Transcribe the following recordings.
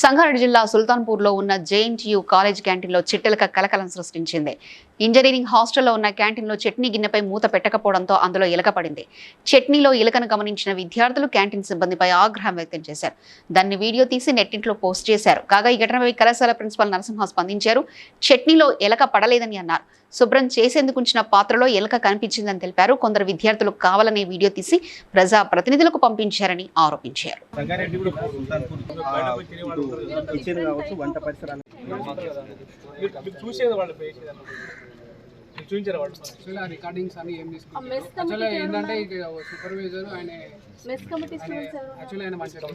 సంగారెడ్డి జిల్లా సుల్తాన్పూర్లో ఉన్న JNTU college క్యాంటీన్లో చిట్టెలక కలకలం సృష్టించింది. ఇంజనీరింగ్ హాస్టల్లో ఉన్న క్యాంటీన్లో చట్నీ గిన్నెపై మూత పెట్టకపోవడంతో అందులో ఎలక పడింది చట్నీలో ఎలకను గమనించిన విద్యార్థులు క్యాంటీన్ సిబ్బందిపై ఆగ్రహం వ్యక్తం చేశారు. దాన్ని వీడియో తీసి నెట్టింట్లో పోస్ట్ చేశారు. కాగా ఈ ఘటనపై కళాశాల ప్రిన్సిపల్ నరసింహ స్పందించారు. చట్నీలో ఎలక పడలేదని అన్నారు. శుభ్రం చేసేందుకు ఉంచిన పాత్రలో ఎలక కనిపించిందని తెలిపారు. కొందరు విద్యార్థులు కావాలనే వీడియో తీసి ప్రజా ప్రతినిధులకు పంపించారని ఆరోపించారు. మీరు చూసేది వాళ్ళు చూపించారు వాళ్ళు? యాక్చువల్గా రికార్డింగ్స్ అని ఏం తీసుకుంటారు ఏంటంటే ఇక సూపర్వైజర్ ఆయన యాక్చువల్లీ ఆయన మంచిగా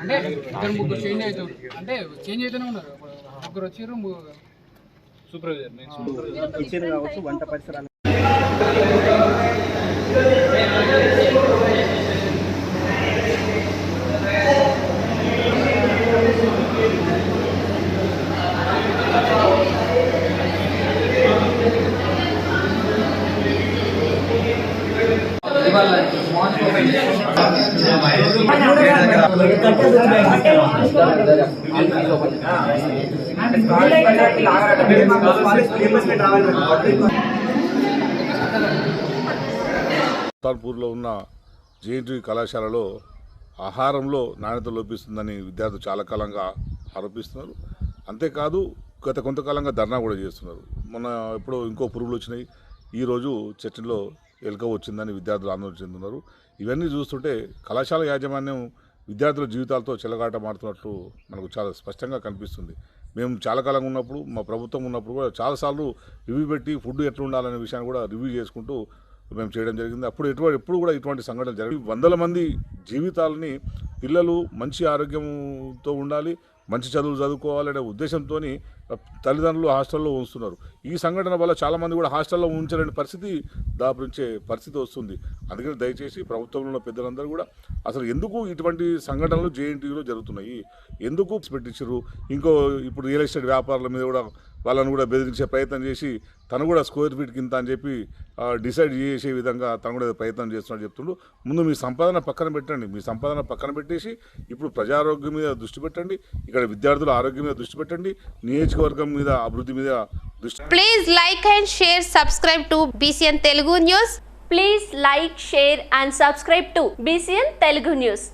అంటే ఇద్దరు ముగ్గురు చేంజ్ అవుతారు అంటే చేంజ్ అవుతూనే ఉన్నారు. ముగ్గురు వచ్చారు సూపర్వైజర్ కావచ్చు వంట పరిసరాలు సుల్తాన్పూర్లో ఉన్న జేఎన్టీ కళాశాలలో ఆహారంలో నాణ్యత లోపిస్తుందని విద్యార్థులు చాలా కాలంగా ఆరోపిస్తున్నారు. అంతేకాదు గత కొంతకాలంగా ధర్నా కూడా చేస్తున్నారు. మొన్న ఎప్పుడో ఇంకో పురుగులు వచ్చినాయి. ఈరోజు చర్చిలో ఎలుక వచ్చిందని విద్యార్థులు ఆందోళన చెందుతున్నారు. ఇవన్నీ చూస్తుంటే కళాశాల యాజమాన్యం విద్యార్థుల జీవితాలతో చెలగాటమాడుతున్నట్లు మనకు చాలా స్పష్టంగా కనిపిస్తుంది. మేము చాలా కాలంగా ఉన్నప్పుడు మా ప్రభుత్వం ఉన్నప్పుడు కూడా చాలాసార్లు రివ్యూ పెట్టి ఫుడ్ ఎట్లా ఉండాలనే విషయాన్ని కూడా రివ్యూ చేసుకుంటూ మేము చేయడం జరిగింది. అప్పుడు ఎటువంటి ఎప్పుడు కూడా ఇటువంటి సంఘటన జరిగి వందల మంది జీవితాలని పిల్లలు మంచి ఆరోగ్యంతో ఉండాలి మంచి చదువులు చదువుకోవాలనే ఉద్దేశంతో తల్లిదండ్రులు హాస్టల్లో ఉంచుతున్నారు. ఈ సంఘటన వల్ల చాలామంది కూడా హాస్టల్లో ఉంచలేని పరిస్థితి దాపురించే పరిస్థితి వస్తుంది. అందుకని దయచేసి ప్రభుత్వంలో ఉన్న పెద్దలందరూ కూడా అసలు ఎందుకు ఇటువంటి సంఘటనలు జేఎన్టీలో జరుగుతున్నాయి? ఎందుకు పెట్టించారు ఇంకో ఇప్పుడు రియల్ ఎస్టేట్ వ్యాపారుల మీద కూడా వాళ్ళని కూడా బెదిరించే ప్రయత్నం చేసి తను కూడా స్క్వేర్ ఫీట్ కింద అని చెప్పి డిసైడ్ చేసే విధంగా తను కూడా ప్రయత్నం చేస్తున్నాడు చెప్తుండు. ముందు మీ సంపాదన పక్కన పెట్టండి. మీ సంపాదన పక్కన పెట్టేసి ఇప్పుడు ప్రజారోగ్యం మీద దృష్టి పెట్టండి. ఇక్కడ విద్యార్థుల ఆరోగ్యం మీద దృష్టి పెట్టండి. నియోజకవర్గం మీద అభివృద్ధి మీద దృష్టి please like and share subscribe to BCN Telugu news please like share and subscribe to BCN Telugu news